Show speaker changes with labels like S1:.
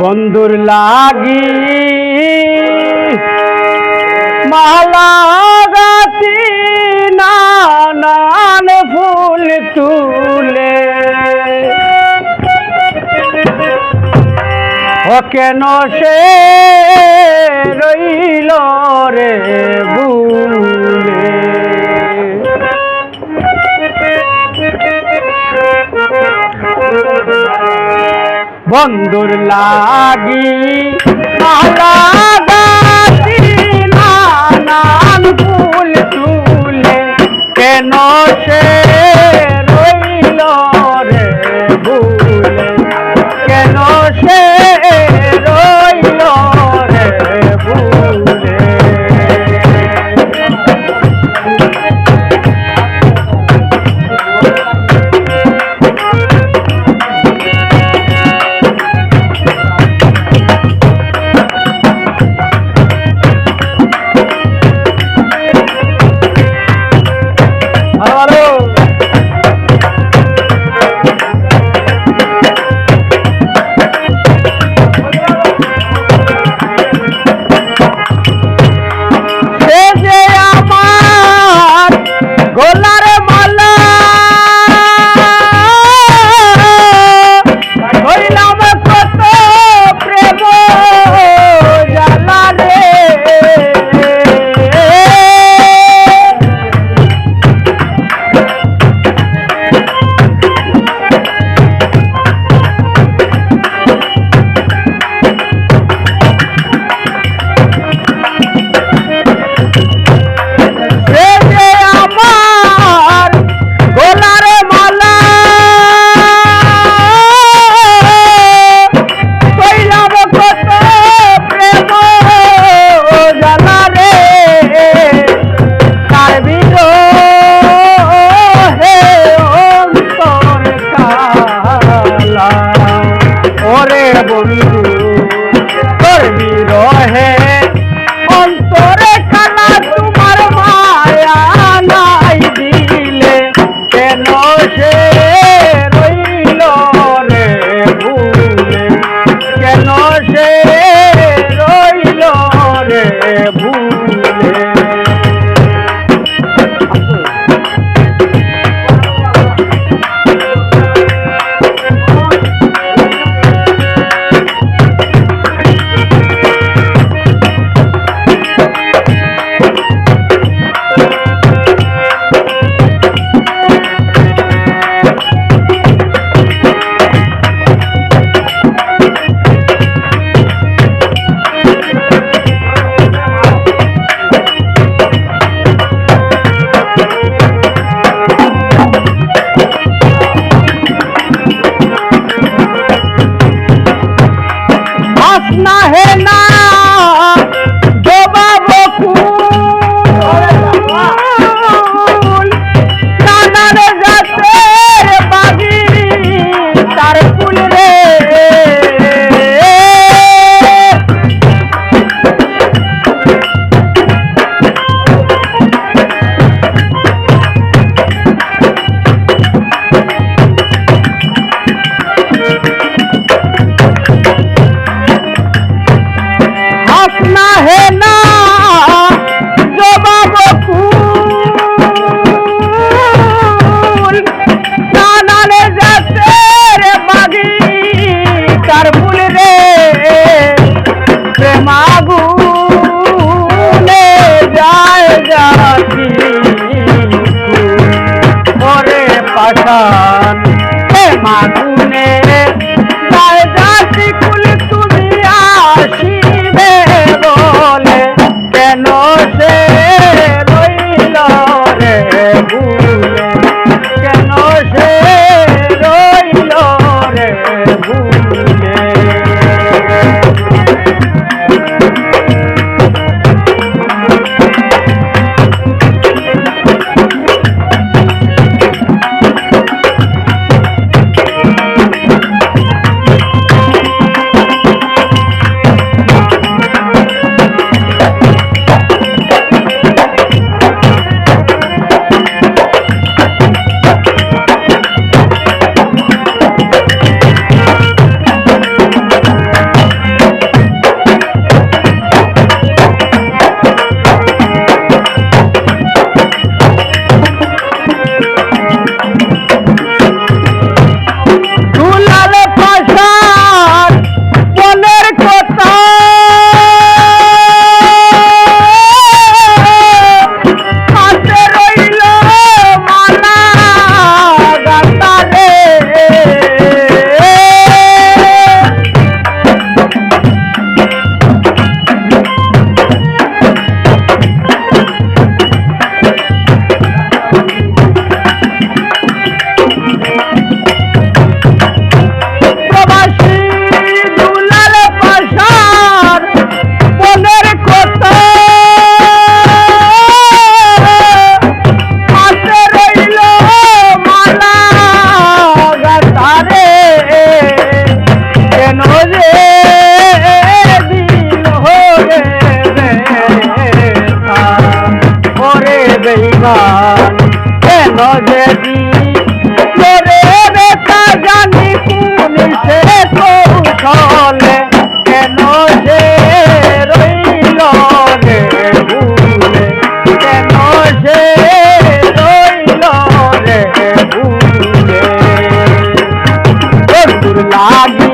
S1: বন্ধুর লাগি। মালা গাতি নানান ফুল তুলে। ও কেন সে রইল রে ভুল বন্ধুর লাগি কেন ना है ना যায় জাতি ওরে পাখা লাগি